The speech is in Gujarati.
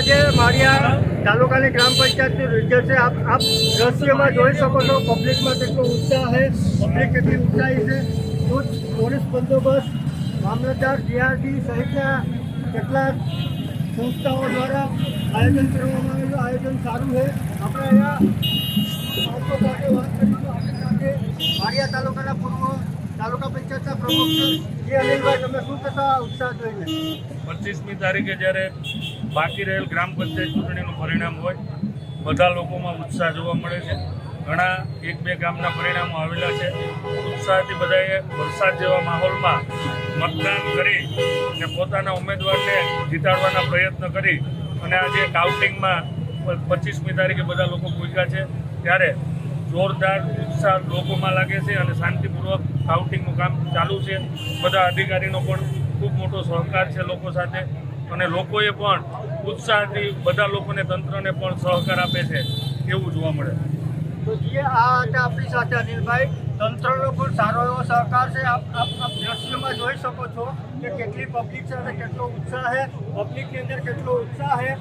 આજે માળિયા તાલુકાની ગ્રામ પંચાયતનું રિઝલ્ટ છે. આપ આપ દ્રશ્યમાં જોઈ શકો છો. પબ્લિકમાં કેટલો ઉત્સાહ છે. પબ્લિક કેટલી ઉત્સાહી છે. તો પોલીસ બંદોબસ્ત, મામલતદાર જીઆરડી સહિતના કેટલાક સંસ્થાઓ દ્વારા આયોજન કરવામાં આવેલું. આયોજન સારું છે. આપણે અહીંયા વાત કરીશું સાથે માળિયા તાલુકાના પૂર્વ તાલુકા પંચાયતના પ્રમુખ જે અનિલભાઈ, તમે શું થતા ઉત્સાહ જોઈને? પચીસમી તારીખે જ્યારે બાકી રહેલ ગ્રામ પંચાયત ચૂંટણીનું પરિણામ હોય, બધા લોકોમાં ઉત્સાહ જોવા મળે છે. ઘણા એક બે ગામના પરિણામો આવેલા છે. ઉત્સાહથી બધાએ વરસાદ જેવા માહોલમાં મતદાન કરી અને પોતાના ઉમેદવારને જીતાડવાના પ્રયત્ન કરી અને આજે કાઉન્ટિંગમાં પચીસમી તારીખે બધા લોકો પૂછ્યા છે. ત્યારે જોરદાર ઉત્સાહ લોકોમાં લાગે છે અને શાંતિપૂર્વક કાઉન્ટિંગનું કામ ચાલુ છે. બધા અધિકારીનો પણ ખૂબ મોટો સહકાર છે લોકો સાથે. અને લોકોએ પણ ઉત્સાહથી બધા લોકોને, તંત્રને પણ સહકાર આપે છે, એવું જોવા મળે. તો જે, આ હતા આપણી સાથે અનિલભાઈ. તંત્રનો પણ સારો એવો સહકાર છે. આપ આપ દ્રશ્યમાં જોઈ શકો છો કે કેટલી પબ્લિક છે અને કેટલો ઉત્સાહ છે. પબ્લિકની અંદર કેટલો ઉત્સાહ છે.